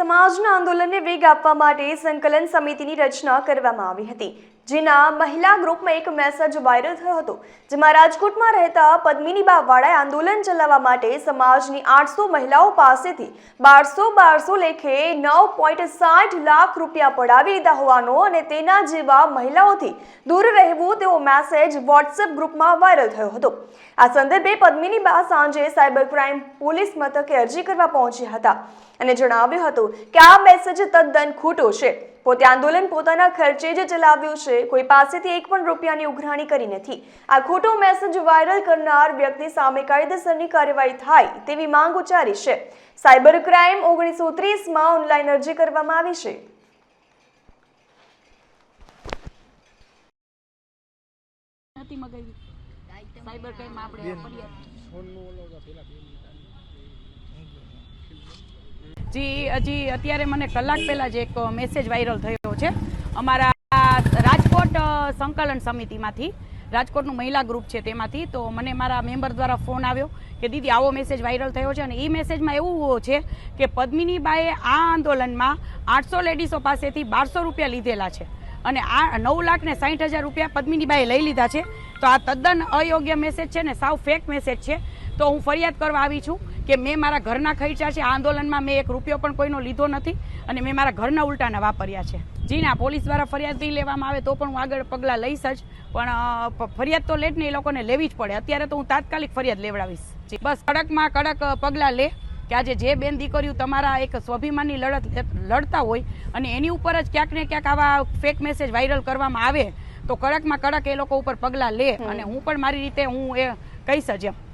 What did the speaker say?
સમાજના આંદોલનને વેગ આપવા માટે સંકલન સમિતિની રચના કરવામાં આવી હતી, જેના મહિલા ગ્રુપમાં એક મેસેજ વાયરલ થયો હતો, જેમાં રાજકોટમાં રહેતા પદ્મિનીબા વાળાએ આંદોલન ચલાવવા માટે સમાજની આઠસો મહિલાઓ પાસેથી બારસો બારસો લેખે નવ પોઈન્ટ સાઠ લાખ રૂપિયા પડાવી લીધા હોવાનો અને તેના જેવા મહિલાઓથી દૂર રહેવું તેવો મેસેજ વોટ્સએપ ગ્રુપમાં વાયરલ થયો હતો. આ સંદર્ભે પદ્મિનીબા સાંજે સાયબર ક્રાઇમ પોલીસ મથકે અરજી કરવા પહોંચ્યા હતા અને જણાવ્યું હતું કે આ મેસેજ તદ્દન ખોટો છે. પોતે આંદોલન પોતાના ખર્ચે જ ચલાવ્યું છે. કોઈ પાસેથી એક પણ રૂપિયાની ઉઘરાણી કરી નથી. આ ખોટો મેસેજ વાયરલ કરનાર વ્યક્તિ સામે કાયદેસરની કાર્યવાહી થાય તેવી માંગ ઉચ્ચારી છે. સાયબર ક્રાઇમ ઓગણીસો ત્રીસમાં ઓનલાઈન અરજી કરવામાં આવી છે. સાયબર ક્રાઇમ આપણે જી, હજી અત્યારે મને કલાક પહેલા જ એક મેસેજ વાયરલ થયો છે. અમારા રાજકોટ સંકલન સમિતિમાંથી, રાજકોટનું મહિલા ગ્રુપ છે તેમાંથી. તો મને મારા મેમ્બર દ્વારા ફોન આવ્યો કે, દીદી, આવો મેસેજ વાયરલ થયો છે. અને એ મેસેજમાં એવું છે કે, પદ્મિનીબાએ આ આંદોલનમાં આઠસો લેડીઝો પાસેથી બારસો રૂપિયા લીધેલા છે. અને આ નવ લાખ ને સાઠ હજાર રૂપિયા પદ્મિનીબાએ લઈ લીધા છે. તો આ તદ્દન અયોગ્ય મેસેજ છે ને સાવ ફેક મેસેજ છે. તો હું ફરિયાદ કરવા આવી છું. કે મેં મારા ઘરના ખર્ચા છે આ આંદોલનમાં મેં એક રૂપિયો પણ કોઈનો લીધો નથી અને મેં મારા ઘરના ઉલટાના વાપર્યા છે. જી ના પોલીસ દ્વારા ફરિયાદ નહીં લેવામાં આવે તો પણ હું આગળ પગલાં લઈશ જ. પણ ફરિયાદ તો લેટ ને એ લોકોને લેવી જ પડે. અત્યારે તો હું તાત્કાલિક ફરિયાદ લેવડાવીશ. બસ કડકમાં કડક પગલાં લે કે આજે જે બેન દીકરીઓ તમારા એક સ્વાભિમાનની લડત લડતા હોય અને એની ઉપર જ ક્યાંક ને ક્યાંક આવા ફેક મેસેજ વાયરલ કરવામાં આવે તો કડકમાં કડક એ લોકો ઉપર પગલાં લે અને હું પણ મારી રીતે હું એ કહીશ જ એમ.